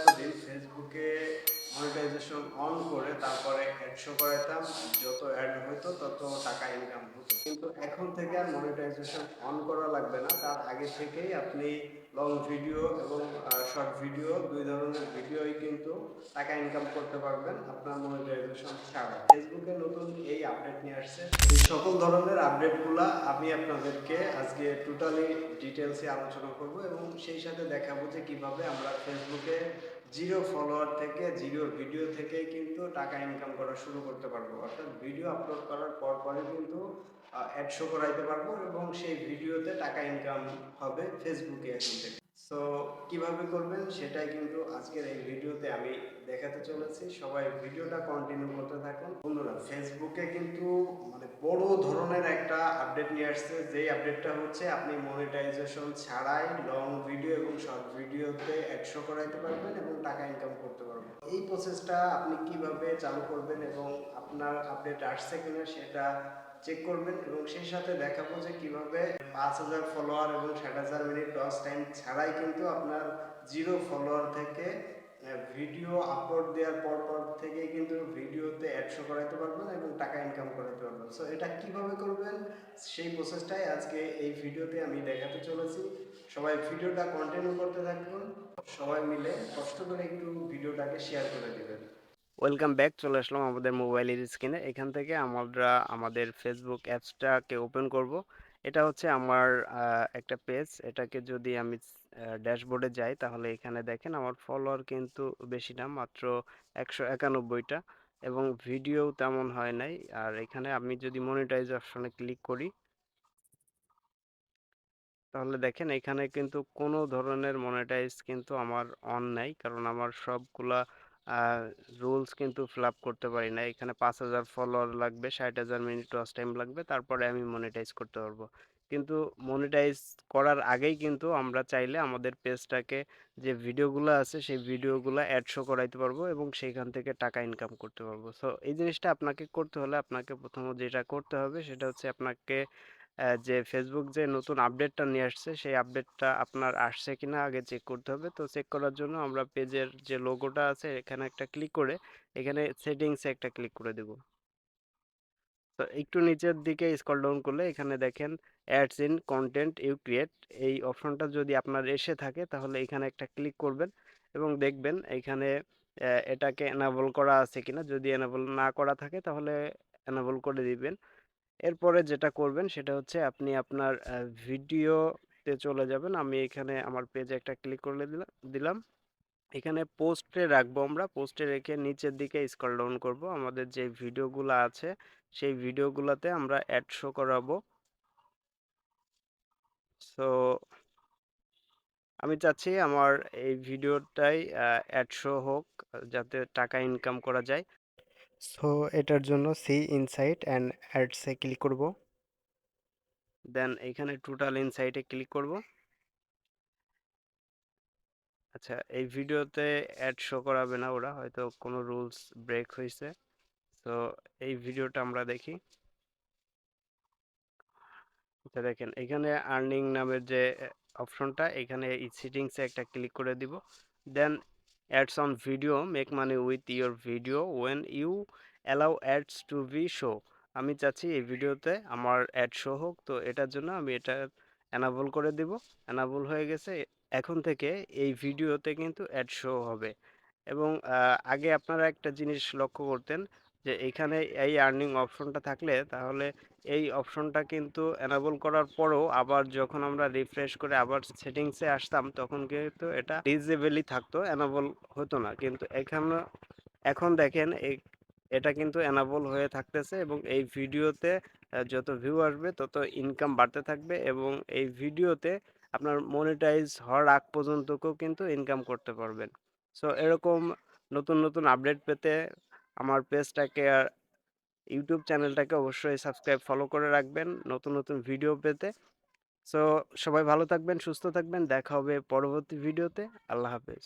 এতদিন ফেসবুকে monetization on করে তারপরে অ্যাড শো করাইতাম যত অ্যাড হতো তত টাকা ইনকাম হতো। কিন্তু এখন থেকে আর মনিটাইজেশন অন করা লাগবে না। তার আগে থেকেই আপনি লং ভিডিও এবং শর্ট ভিডিও দুই ধরনের ভিডিওই কিন্তু টাকা ইনকাম করতে পারবেন আপনার মনিটাইজেশন ছাড়া। ফেসবুকে নতুন এই আপডেট নিয়ে আসছে। এই সকল ধরনের আপডেটগুলা আমি আপনাদেরকে আজকে টোটালি ডিটেলসে আলোচনা করব এবং সেই সাথে দেখাবো যে কীভাবে আমরা ফেসবুকে জিরো ফলোয়ার থেকে, জিরো ভিডিও থেকে কিন্তু টাকা ইনকাম করা শুরু করতে পারব। অর্থাৎ ভিডিও আপলোড করার পর পরে কিন্তু অ্যাড শো করাইতে পারব এবং সেই ভিডিওতে টাকা ইনকাম হবে ফেসবুকে এখন থেকে সো কীভাবে করবেন সেটাই কিন্তু আজকের এই ভিডিওতে আমি দেখাতে চলেছি। সবাই ভিডিওটা কন্টিনিউ করতে থাকুন। বন্ধুরা ফেসবুকে কিন্তু মানে বড় ধরনের একটা আপডেট নিয়ে আসছে। যেই আপডেটটা হচ্ছে, আপনি মনিটাইজেশন ছাড়াই লং ভিডিও এবং শর্ট ভিডিওতে একশো করাইতে পারবেন এবং টাকা ইনকাম করতে পারবেন। এই প্রসেসটা আপনি কীভাবে চালু করবেন এবং আপনার আপডেট আসছে কিনা সেটা চেক করবেন এবং সেই সাথে দেখাবো যে কীভাবে পাঁচ হাজার ফলোয়ার এবং ষাট হাজার মিনিট লস টাইম ছাড়াই কিন্তু আপনার জিরো ফলোয়ার থেকে ভিডিও আপলোড দেওয়ার পর পর থেকে কিন্তু ভিডিওতে অ্যাডশো করাতে পারবেন এবং টাকা ইনকাম করাতে পারবেন। সো এটা কীভাবে করবেন? সেই প্রসেসটাই আজকে এই ভিডিওতে আমি দেখাতে চলেছি। সবাই ভিডিওটা কন্টিনিউ করতে থাকুন। সবাই মিলে কষ্ট করে একটু ভিডিওটাকে শেয়ার করে দেবেন। ওয়েলকাম ব্যাক চলে আসলাম আমাদের মোবাইলের স্ক্রিনে এখান থেকে আমরা আমাদের ফেসবুক অ্যাপসটাকে ওপেন করব। এটা হচ্ছে আমার একটা পেজ এটাকে যদি আমি ড্যাশবোর্ডে যাই, তাহলে এখানে দেখেন আমার ফলোয়ার কিন্তু বেশি না, মাত্র একশো একানব্বইটা এবং ভিডিও তেমন হয় নাই। আর এখানে আমি যদি মনিটাইজ অপশনে ক্লিক করি, তাহলে দেখেন এখানে কিন্তু কোনো ধরনের মনিটাইজ কিন্তু আমার অন নাই। কারণ আমার সবগুলা রুলস কিন্তু ফিল আপ করতে পারি না। এখানে পাঁচ হাজার ফলোয়ার লাগবে, ষাট হাজার মিনিট ওয়াচ টাইম লাগবে, তারপরে আমি মনিটাইজ করতে পারব। কিন্তু মনিটাইজ করার আগেই কিন্তু আমরা চাইলে আমাদের পেজটাকে যে ভিডিওগুলো আছে, সেই ভিডিওগুলো অ্যাড শো করাইতে পারব এবং সেইখান থেকে টাকা ইনকাম করতে পারব। সো এই জিনিসটা আপনাকে করতে হলে আপনাকে প্রথমত যেটা করতে হবে, সেটা হচ্ছে আপনাকে যে ফেসবুক যে নতুন আপডেটটা নিয়ে আসছে, সেই আপডেটটা আপনার আসছে কিনা আগে চেক করতে হবে। তো চেক করার জন্য আমরা পেজের যে লোগোটা আছে, এখানে একটা ক্লিক করে এখানে সেটিংসে একটা ক্লিক করে দেব। তো একটু নিচের দিকে স্কল ডাউন করলে এখানে দেখেন ads in content you create এই অপশনটা যদি আপনার এসে থাকে তাহলে এখানে একটা ক্লিক করবেন এবং দেখবেন এখানে এটাকে এনাবল করা আছে কিনা। যদি এনাবল না করা থাকে তাহলে এনাবল করে দিবেন। এরপরে যেটা করবেন সেটা হচ্ছে আপনি আপনার ভিডিওতে চলে যাবেন। আমি এখানে আমার পেজে একটা ক্লিক করে দিলাম। এখানে পোস্টে রাখব আমরা। পোস্টে রেখে নিচের দিকে স্ক্রল ডাউন করব। আমাদের যে ভিডিওগুলো আছে, সেই ভিডিওগুলোতে আমরা অ্যাড শো করাবো। সো আমি চাচ্ছি আমার এই ভিডিওটাই অ্যাড শো হোক, যাতে টাকা ইনকাম করা যায়। সো এটার জন্য সি ইনসাইট অ্যান্ড অ্যাডসে ক্লিক করব। দেন এখানে টোটাল ইনসাইটে ক্লিক করব। আচ্ছা এই ভিডিওতে অ্যাড শো করাবে না ওরা, হয়তো কোনো রুলস ব্রেক হয়েছে। তো এই ভিডিওটা আমরা দেখি। আচ্ছা দেখেন, এখানে আর্নিং নামের যে অপশনটা এখানে এই একটা ক্লিক করে দিব। Then ads on video make money with your video when you allow ads to be show আমি চাচ্ছি এই ভিডিওতে আমার অ্যাড শো হোক। তো এটার জন্য আমি এটা অ্যানাবল করে দিব। অ্যানাবল হয়ে গেছে। এখন থেকে এই ভিডিওতে কিন্তু অ্যাড শো হবে। এবং আগে আপনারা একটা জিনিস লক্ষ্য করতেন যে এখানে এই আর্নিং অপশনটা থাকলে তাহলে এই অপশনটা কিন্তু এনাবল করার পরেও আবার যখন আমরা রিফ্রেশ করে আবার সেটিংসে আসতাম, তখন কিন্তু এটা ডিজেবলই থাকতো এনাবল হতো না। কিন্তু এখানে, এখন দেখেন এই, এটা কিন্তু এনাবল হয়ে থাকতেছে এবং এই ভিডিওতে যত ভিউ আসবে তত ইনকাম বাড়তে থাকবে এবং এই ভিডিওতে আপনার মনিটাইজ হওয়ার আগ পর্যন্তকেও কিন্তু ইনকাম করতে পারবেন। সো এরকম নতুন নতুন আপডেট পেতে আমার পেজটাকে আর ইউটিউব চ্যানেলটাকে অবশ্যই সাবস্ক্রাইব ফলো করে রাখবেন নতুন নতুন ভিডিও পেতে। সো সবাই ভালো থাকবেন, সুস্থ থাকবেন, দেখা হবে পরবর্তী ভিডিওতে আল্লাহ হাফেজ।